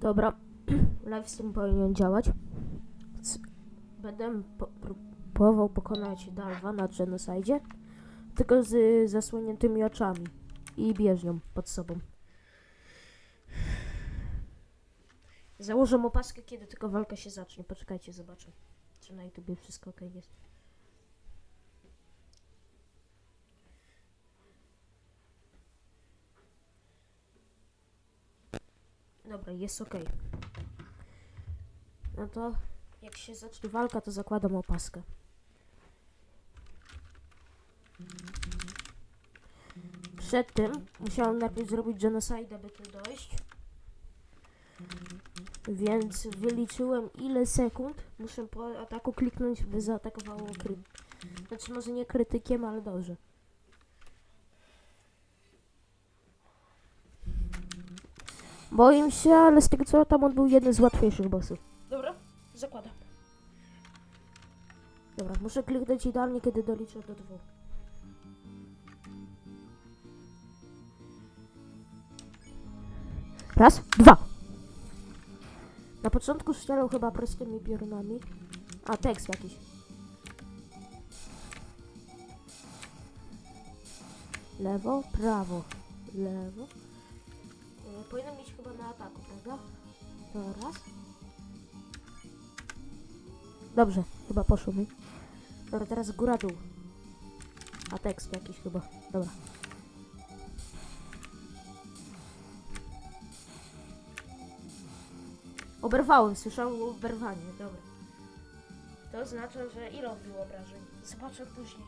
Dobra, livestream powinien działać. Będę po- próbował pokonać Darwa na Genocide, tylko z zasłoniętymi oczami i bieżnią pod sobą. Założę mu paskę, kiedy tylko walka się zacznie. Poczekajcie, zobaczę, czy na YouTubie wszystko ok jest. Dobra, jest ok. No to jak się zacznie walka, to zakładam opaskę. Przed tym musiałem najpierw zrobić genocide, aby tu dojść. Więc wyliczyłem ile sekund muszę po ataku kliknąć, by zaatakowało kry... Znaczy może nie krytykiem, ale dobrze. Boję się, ale z tego co tam on był jeden z łatwiejszych bossów. Dobra, zakładam. Dobra, muszę kliknąć idealnie, kiedy doliczę do dwóch. Raz, dwa. Na początku strzelał chyba prostymi piorunami. A, tekst jakiś. Lewo, prawo, lewo. Powinien mieć chyba na ataku, prawda? To raz. Dobrze, chyba poszło mi. Dobra, teraz góra dół. A tekst jakiś chyba. Dobra. Oberwałem, słyszałem oberwanie, dobra. To oznacza, że ile on był obrażeń. Zobaczę później.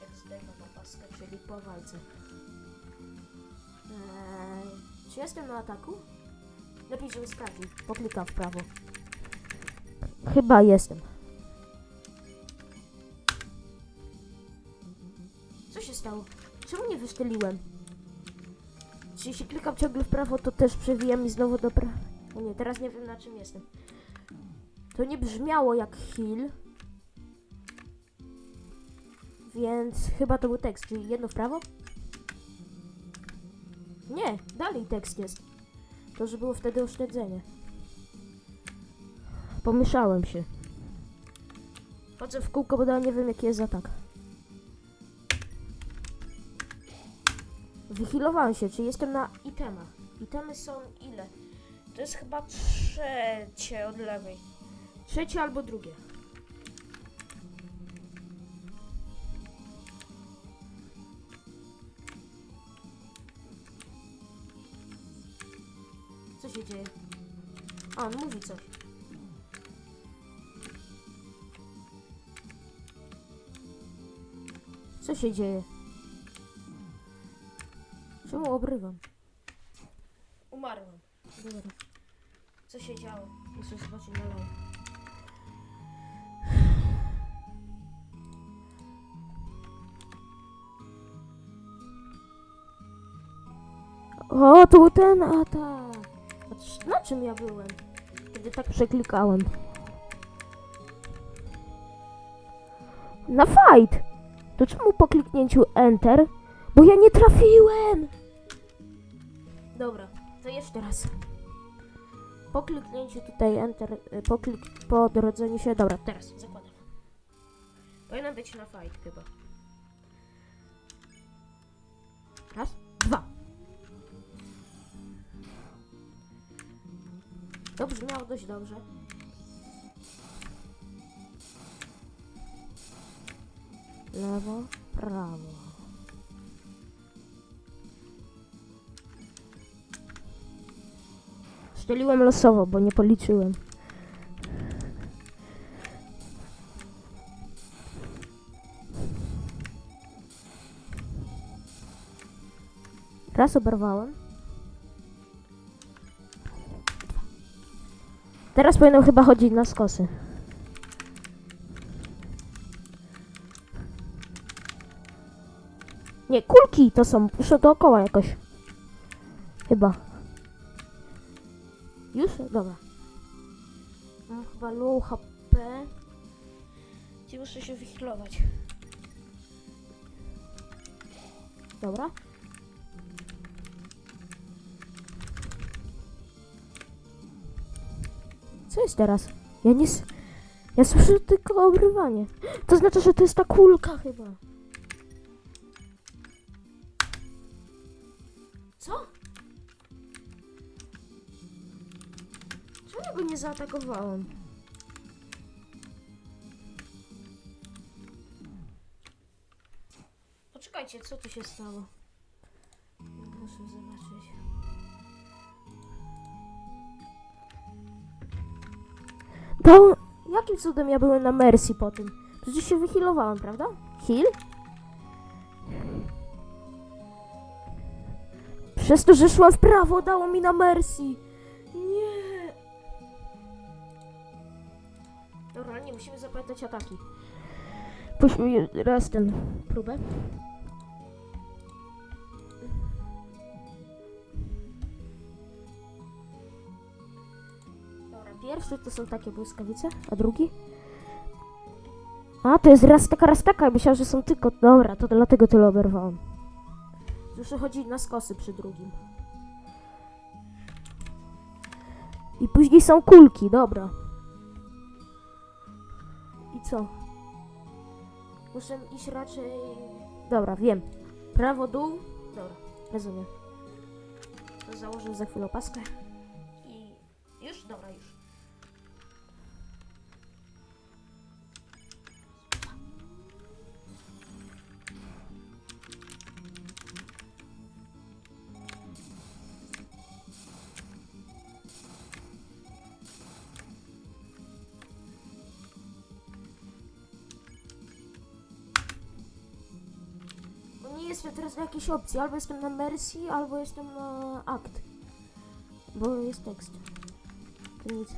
Jak zdejmę na paskę, czyli po walce. Czy jestem na ataku? Lepiej, żebym sprawdził. Poklikam w prawo. Chyba jestem. Co się stało? Czemu nie wyszczeliłem? Czy jeśli klikam ciągle w prawo, to też przewija mi znowu do prawa? Nie, teraz nie wiem na czym jestem. To nie brzmiało jak heal. Więc chyba to był tekst, czyli jedno w prawo? Nie, dalej tekst jest. To, że było wtedy oszczędzenie. Pomieszałem się. Chodzę w kółko, bo dalej nie wiem jaki jest atak. Wychilowałem się, czy jestem na itemach. Itemy są ile? To jest chyba trzecie od lewej. Trzecie albo drugie. A, on mówi coś. Co się dzieje? Czemu obrywam? Umarłem. Dobra. Co się działo? Muszę zobaczyć na. O, był ten atak. Na czym ja byłem? Kiedy tak przeklikałem. Na fight! To czemu po kliknięciu Enter? Bo ja nie trafiłem! Dobra, to jeszcze raz. Po kliknięciu tutaj Enter, y, po, klik, po odrodzeniu się, dobra, teraz zakładam. Powinna być na fight chyba. Raz, To brzmiało dość dobrze. Lewo, prawo. Szczeliłem losowo, bo nie policzyłem. Raz oberwałem. Teraz powinienem chyba chodzić na skosy. Nie, kulki to są. Muszę dookoła jakoś. Chyba. Już? Dobra. Mam chyba low HP. Muszę się wychlować. Dobra. Co jest teraz? Ja nie... Ja słyszę tylko obrywanie. To znaczy, że to jest ta kulka chyba. Co? Czemu go nie zaatakowałem? Poczekajcie, co tu się stało? To jakim cudem ja byłem na Mercy po tym? Przecież się wyhealowałem, prawda? Heal? Przez to, że szła w prawo, dało mi na Mercy. Nie. Dobra, nie, musimy zapamiętać ataki. Puśćmy raz ten próbę. Pierwszy to są takie błyskawice, a drugi? A, to jest raz taka, raz taka. Myślałam, że są tylko... Dobra, to dlatego tyle oberwałam. Muszę chodzić na skosy przy drugim. I później są kulki, dobra. I co? Muszę iść raczej... Dobra, wiem. Prawo, dół. Dobra, rozumiem. To założę za chwilę opaskę. Teraz na jakiejś opcji. Albo jestem na Mercy, albo jestem na Act. Bo jest tekst. To nic.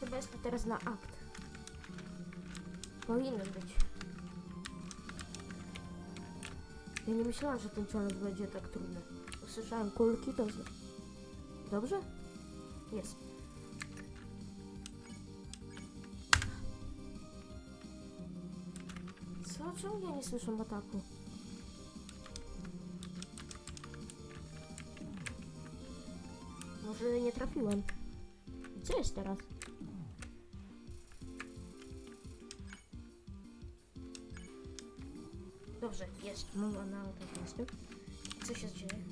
Chyba jestem teraz na Act. Powinien być. Ja nie myślałam, że ten challenge będzie tak trudny. Usłyszałem kulki, to... Dobrze? Jest. Co? Czemu ja nie słyszę ataku? Może nie trafiłem. Co jest teraz? Mowa na tak jestem. Co się dzieje?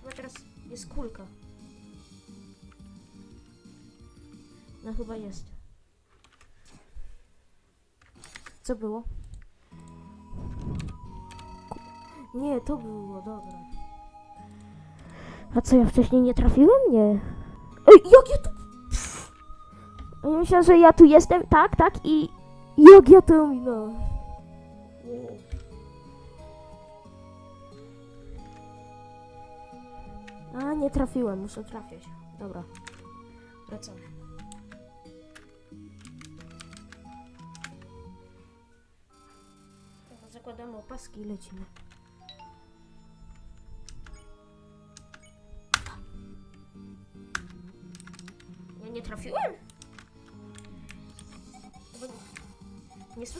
Chyba teraz jest kulka. No chyba jest. Co było? Nie, to było, dobra. A co, ja wcześniej nie trafiłem? Nie. Ej, jak ja tu... Pff. Myślałam, że ja tu jestem, tak, tak i... Jak ja to ominąłem? A, nie trafiłem, muszę trafiać. Dobra. Wracamy. Zakładamy opaski i lecimy.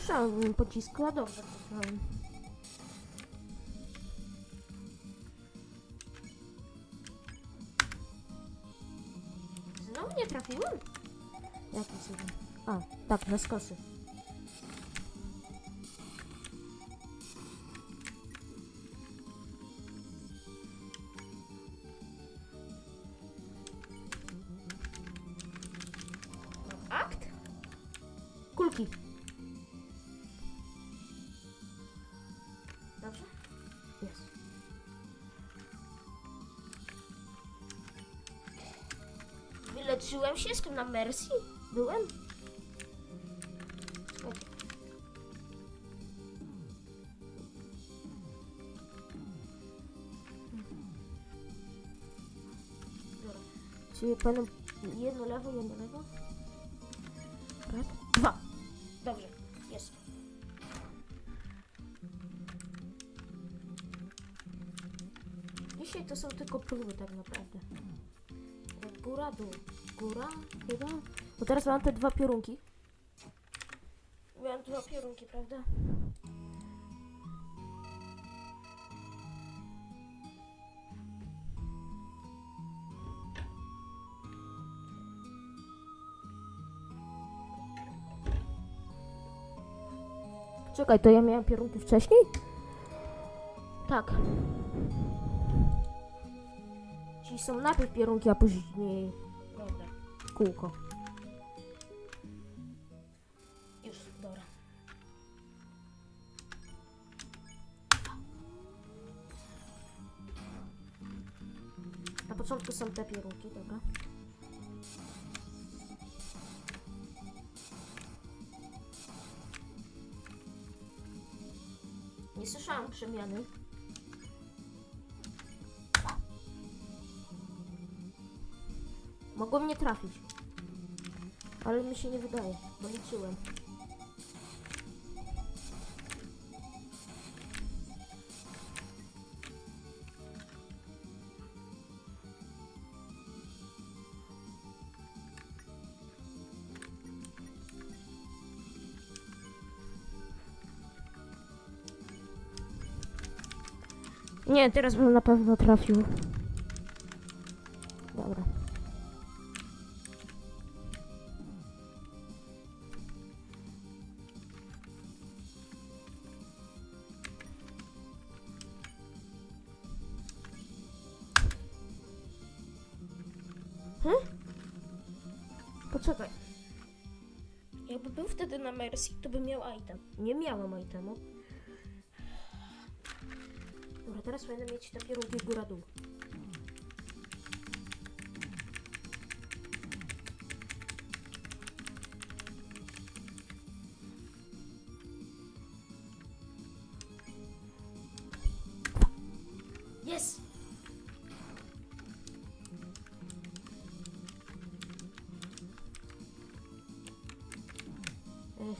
Słyszałem pocisku, a dobrze słyszałem. Znowu nie trafiłem? Jaki cudem? A, tak, na skosy. Akt? Kulki. Wyleczyłem się, jestem na Mercy? Byłem? Czyli panem jedno lewo, jedno lewo? Raz, dwa. Dobrze, jest. Dzisiaj to są tylko próby tak naprawdę. Góra, dół. Góra, chyba? Bo teraz mam te dwa piorunki. Miałem dwa piorunki, prawda? Czekaj, to ja miałem piorunki wcześniej? Tak. Czyli są najpierw pierunki, a później... Dobra. Kółko. Już, dobra. Na początku są te pierunki, dobra. Nie słyszałam przemiany. Mogło mnie trafić. Ale mi się nie wydaje, bo liczyłem. Nie, teraz bym na pewno trafił. Mercy, to bym miał item. Nie miałem itemu. Dobra, teraz będę mieć te pierunki góra-dół.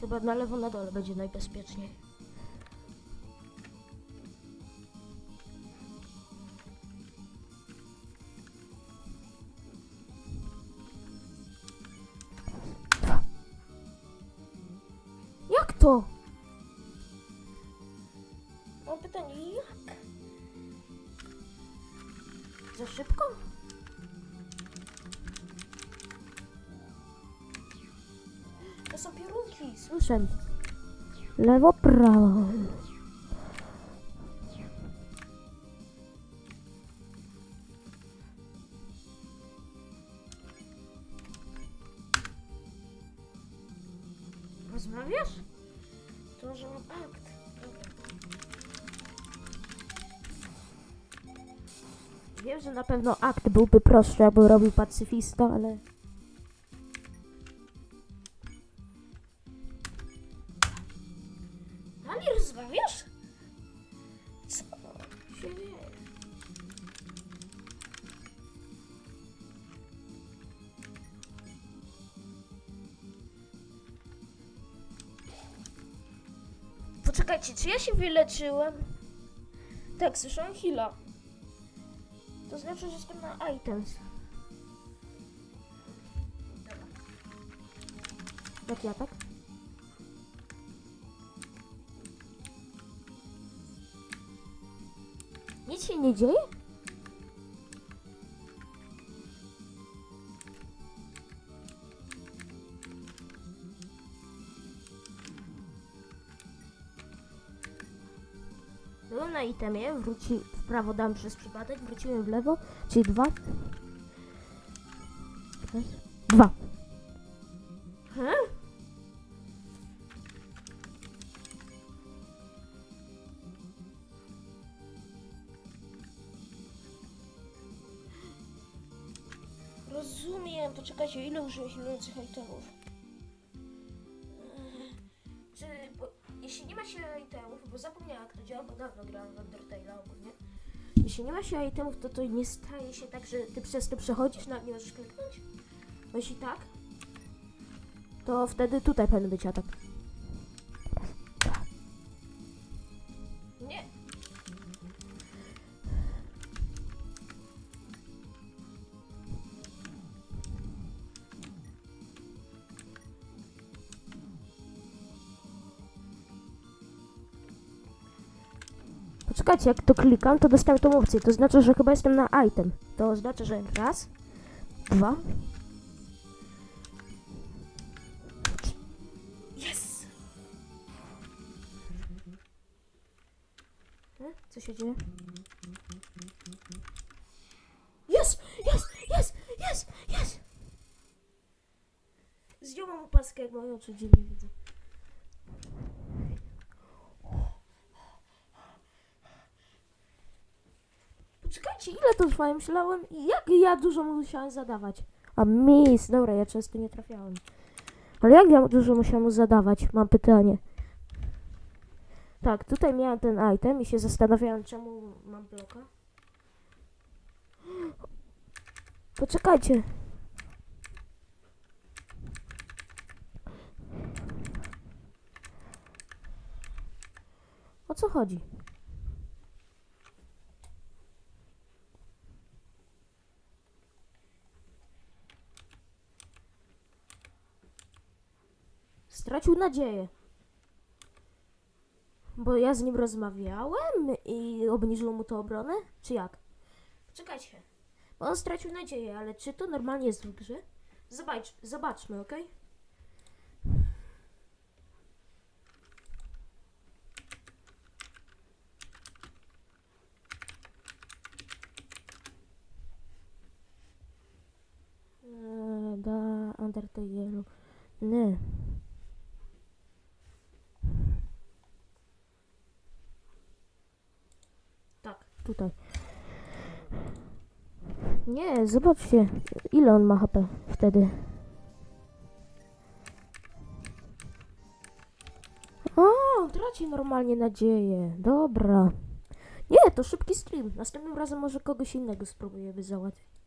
Chyba na lewo, na dole będzie najbezpieczniej. Jak to? Mam pytanie, jak? Za szybko? Słyszę. Lewo, prawo. Rozmawiasz? To, że mam akt. Wiem, że na pewno akt byłby prostszy, jakby robił pacyfista, ale... Poczekajcie, czy ja się wyleczyłem? Tak, słyszałem Hila. To znaczy, że jestem na items. Jaki atak? Nic się nie dzieje? Na itemie, wróci w prawo dam przez przypadek, wróciłem w lewo, czyli dwa. Dwa. Rozumiem, poczekajcie, ile użyłeś ilujących itemów? Jeśli nie ma się itemów, bo zapomniałam jak to działa, bo dawno grałam w Undertale'a ogólnie. Jeśli nie ma się itemów, to to nie staje się tak, że ty przez to przechodzisz, na nie możesz kliknąć? Bo jeśli tak, to wtedy tutaj powinien być atak. Poczekajcie, jak to klikam, to dostałem tą opcję. To znaczy, że chyba jestem na item. To oznacza, że raz, dwa. Yes! E? Co się dzieje? Jest! Jest! Jest! Jest! Jest! Zdjąłem opaskę, jak moje oczy dziwnie widzę. Poczekajcie, ile to trwa? Myślałem, jak ja dużo musiałem zadawać. A mis, dobra, ja często nie trafiałem. Ale jak ja dużo musiałem mu zadawać? Mam pytanie. Tak, tutaj miałem ten item i się zastanawiałem, czemu mam bloka. Poczekajcie. O co chodzi? Stracił nadzieję. Bo ja z nim rozmawiałem i obniżyło mu to obronę? Czy jak? Czekajcie. Bo on stracił nadzieję, ale czy to normalnie jest w grze? Zobacz, zobaczmy, ok? Eee, Da, Undertale. Nie. Tak, tutaj. Nie, zobaczcie, ile on ma HP wtedy. O, traci normalnie nadzieję. Dobra. Nie, to szybki stream. Następnym razem może kogoś innego spróbujemy załatwić.